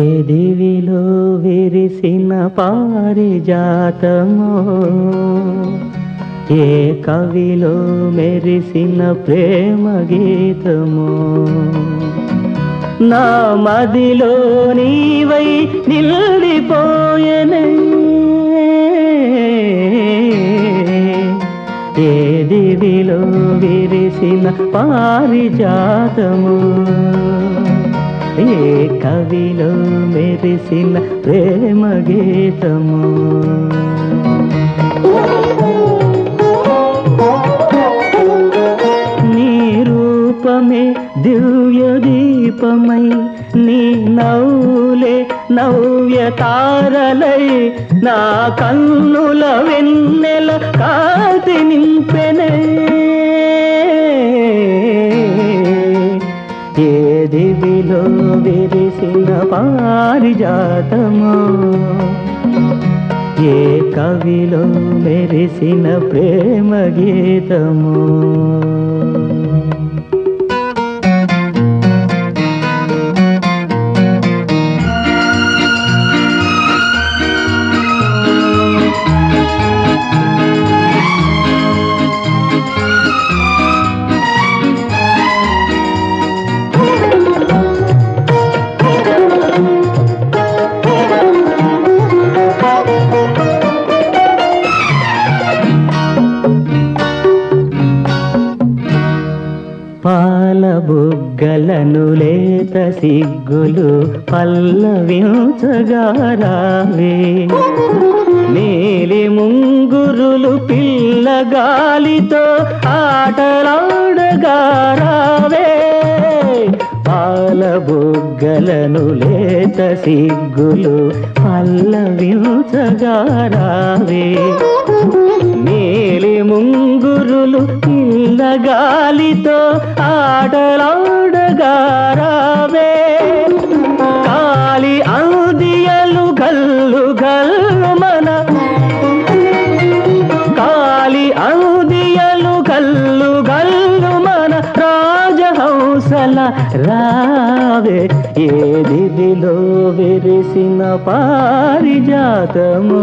ఏదివిలో విరిసిన పారిజాతమో ఏ కవిలో మెరిసిన ప్రేమ గీతమో. నా మదిలో నీవై నిల్లిపోయే ఏ విరిసిన పారిజాతము. ఏ కవిలో మెరిసిన ప్రేమ గీతము నీ రూపమే దివ్య తారలై నా కన్నుల వెన్నెల కాతి నింపెనే. ఏ దివిలో విరిసిన పారిజాతమో? ఏ కవిలో మెరిసిన ప్రేమ గీతము బుగ్గలను లేత సిగ్గులు పల్లవించగారావే నీలి ముంగురులు పిల్లగాలితో ఆటలాడగా రావే. పాల బుగ్గలను లేత సిగ్గులు పల్లవించగారావే నీలి ముంగు ముంగురులు ఇల్ల గాలితో ఆటలాడగారావే. కాలి అందియలు గల్లు గల్లు మన కాలి అందియలు గల్లు గల్లు మన రాజహంసల రావే. ఏదిలో విరిసిన పారిజాతము?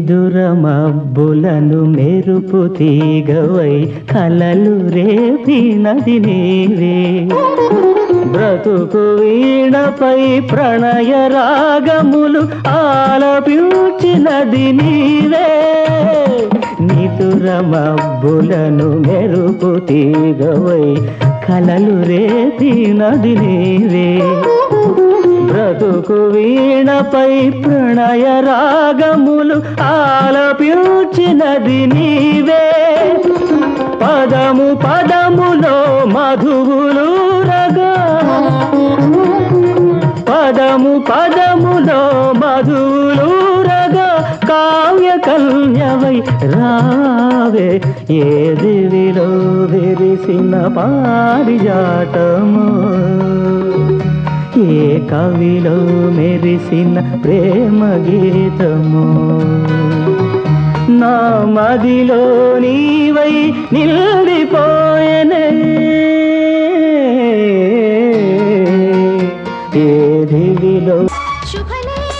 విదురమబ్బులను మెరుపు తీగవై కలలు రేపినది నీవే. బ్రతుకు వీణపై ప్రణయ రాగములు ఆలపించినది నీవే. నిదురమబ్బులను మెరుపు తీగవై కలలు రేపినది నీవే. బ్రతుకు వీణపై ప్రణయ రాగములు ఆలపించినది నీవే. పదము పదములో మధువులు రగా. పదము పదములో మధువులు రగా. కావ్య కన్యవై రావే. ఏ దివిలో విరిసిన పారిజాటము ఏ కవిలో మెరిసిన ప్రేమ గీతము నా మదిలో నీవై నిలిపోయనే ఏ దివిలో శుభలేఖ